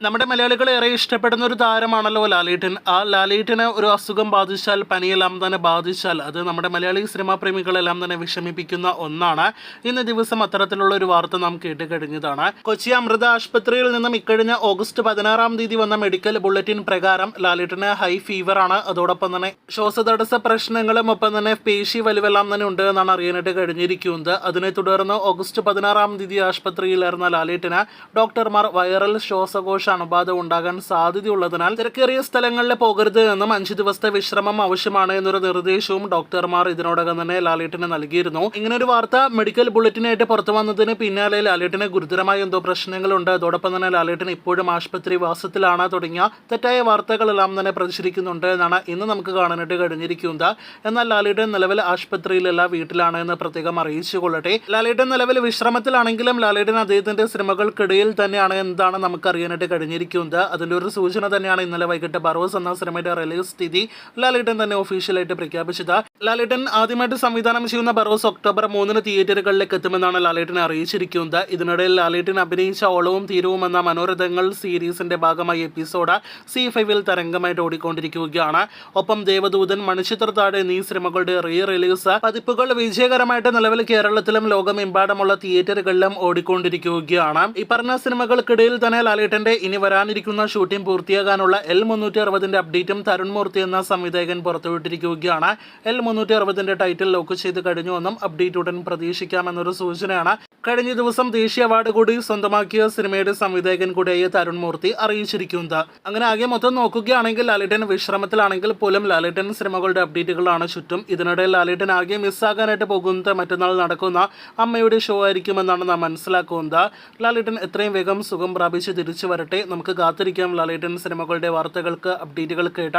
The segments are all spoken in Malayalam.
നമ്മുടെ മലയാളികൾ ഏറെ ഇഷ്ടപ്പെടുന്ന ഒരു താരമാണല്ലോ ലാലേട്ടൻ. ആ ലാലേട്ടനെ ഒരു അസുഖം ബാധിച്ചാൽ പനിയെല്ലാം തന്നെ ബാധിച്ചാൽ അത് നമ്മുടെ മലയാളി സിനിമാ പ്രേമികളെല്ലാം തന്നെ വിഷമിപ്പിക്കുന്ന ഒന്നാണ്. ഇന്ന് ദിവസം അത്തരത്തിലുള്ള ഒരു വാർത്ത നാം കേട്ട് കഴിഞ്ഞതാണ്. കൊച്ചി അമൃത ആശുപത്രിയിൽ നിന്നും ഇക്കഴിഞ്ഞ ഓഗസ്റ്റ് പതിനാറാം തീയതി വന്ന മെഡിക്കൽ ബുള്ളറ്റിൻ പ്രകാരം ലാലേട്ടന് ഹൈ ഫീവറാണ് അതോടൊപ്പം തന്നെ ശ്വാസതടസ്സ പ്രശ്നങ്ങളും ഒപ്പം തന്നെ പേശി വലിവെല്ലാം തന്നെ ഉണ്ട് എന്നാണ് അറിയാനായിട്ട് കഴിഞ്ഞിരിക്കുന്നത്. അതിനെ തുടർന്ന് ഓഗസ്റ്റ് പതിനാറാം തീയതി ആശുപത്രിയിലായിരുന്ന ലാലേട്ടന് ഡോക്ടർമാർ വൈറൽ ശ്വാസകോശ അണുബാധ ഉണ്ടാകാൻ സാധ്യതയുള്ളതിനാൽ തിരക്കേറിയ സ്ഥലങ്ങളിൽ പോകരുത് എന്നും അഞ്ചു ദിവസത്തെ വിശ്രമം ആവശ്യമാണ് എന്നൊരു നിർദ്ദേശവും ഡോക്ടർമാർ ഇതിനോടകം തന്നെ ലാലേട്ടിന് നൽകിയിരുന്നു. ഇങ്ങനെ ഒരു വാർത്ത മെഡിക്കൽ ബുള്ളറ്റിനായിട്ട് പുറത്തു വന്നതിന് പിന്നാലെ ലാലേട്ടിന് ഗുരുതരമായ എന്തോ പ്രശ്നങ്ങളുണ്ട്. അതോടൊപ്പം തന്നെ ലാലേട്ടിന് ഇപ്പോഴും ആശുപത്രി വാസത്തിലാണ് തുടങ്ങിയ തെറ്റായ വാർത്തകളെല്ലാം തന്നെ പ്രചരിക്കുന്നുണ്ട് എന്നാണ് ഇന്ന് നമുക്ക് കാണാനായിട്ട് കഴിഞ്ഞിരിക്കുന്നത്. എന്നാൽ ലാലേട്ടൻ നിലവിൽ ആശുപത്രിയിലല്ല വീട്ടിലാണ് എന്ന് പ്രത്യേകം അറിയിച്ചു കൊള്ളട്ടെ. ലാലേട്ടൻ നിലവിൽ വിശ്രമത്തിലാണെങ്കിലും ലാലേട്ടൻ അദ്ദേഹത്തിന്റെ സിനിമകൾക്കിടയിൽ തന്നെയാണ് എന്താണ് നമുക്ക് അറിയാനായിട്ട് കഴിഞ്ഞിരിക്കുന്നത് അതിന്റെ ഒരു സൂചന തന്നെയാണ് ഇന്നലെ വൈകിട്ട് ബറോസ് എന്ന സിനിമയുടെ റിലീസ് തീയതി ലാലേട്ടൻ തന്നെ ഒഫീഷ്യലായിട്ട് പ്രഖ്യാപിച്ചത്. ലാലേട്ടൻ ആദ്യമായിട്ട് സംവിധാനം ചെയ്യുന്ന ബറോസ് ഒക്ടോബർ മൂന്നിന് തിയേറ്ററുകളിലേക്ക് എത്തുമെന്നാണ് ലാലേട്ടൻ അറിയിച്ചിരിക്കുന്നത്. ഇതിനിടയിൽ ലാലേട്ടൻ അഭിനയിച്ച ഓളവും തീരവും എന്ന മനോരഥങ്ങൾ സീരീസിന്റെ ഭാഗമായ എപ്പിസോഡ് സി ഫൈവിൽ തരംഗമായിട്ട് ഓടിക്കൊണ്ടിരിക്കുകയാണ്. ഒപ്പം ദേവദൂതൻ മണിച്ചിത്രത്താഴ് എന്നീ സിനിമകളുടെ റീ റിലീസ് പതിപ്പുകൾ വിജയകരമായിട്ട് നിലവിൽ കേരളത്തിലും ലോകമെമ്പാടുമുള്ള തിയേറ്ററുകളിലും ഓടിക്കൊണ്ടിരിക്കുകയാണ്. ഇപ്പറഞ്ഞ പറഞ്ഞ സിനിമകൾക്കിടയിൽ തന്നെ ലാലേട്ടന്റെ ഇനി വരാനിരിക്കുന്ന ഷൂട്ടിംഗ് പൂർത്തിയാകാനുള്ള എൽ മുന്നൂറ്റി അറുപതിന്റെ അപ്ഡേറ്റും തരുൺമൂർത്തി എന്ന സംവിധായകൻ പുറത്തുവിട്ടിരിക്കുകയാണ്. എൽ മുന്നൂറ്റി അറുപതിന്റെ ടൈറ്റിൽ ലോക്ക് ചെയ്ത് കഴിഞ്ഞു എന്നും അപ്ഡേറ്റ് ഉടൻ പ്രതീക്ഷിക്കാമെന്നൊരു സൂചനയാണ്. കഴിഞ്ഞ ദിവസം ദേശീയ അവാർഡ് കൂടി സ്വന്തമാക്കിയ സിനിമയുടെ സംവിധായകൻ കൂടിയായ തരുൺ മൂർത്തി അറിയിച്ചിരിക്കുന്നത്. അങ്ങനെ ആകെ മൊത്തം നോക്കുകയാണെങ്കിൽ ലാലേട്ടൻ വിശ്രമത്തിലാണെങ്കിൽ പോലും ലാലേട്ടൻ സിനിമകളുടെ അപ്ഡേറ്റുകളാണ് ചുറ്റും. ഇതിനിടെ ലാലേട്ടൻ ആകെ മിസ്സാകാനായിട്ട് പോകുന്നത് മറ്റന്നാൾ നടക്കുന്ന അമ്മയുടെ ഷോ ആയിരിക്കുമെന്നാണ് നാം മനസ്സിലാക്കുന്നത്. ലാലേട്ടൻ എത്രയും വേഗം സുഖം പ്രാപിച്ച് തിരിച്ചു വരട്ടെ. നമുക്ക് കാത്തിരിക്കാം ലാലേട്ടൻ സിനിമകളുടെ വാർത്തകൾക്ക് അപ്ഡേറ്റുകൾ കേട്ട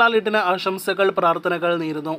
ലാലേട്ടന് ആശംസകൾ പ്രാർത്ഥനകൾ നേരുന്നു.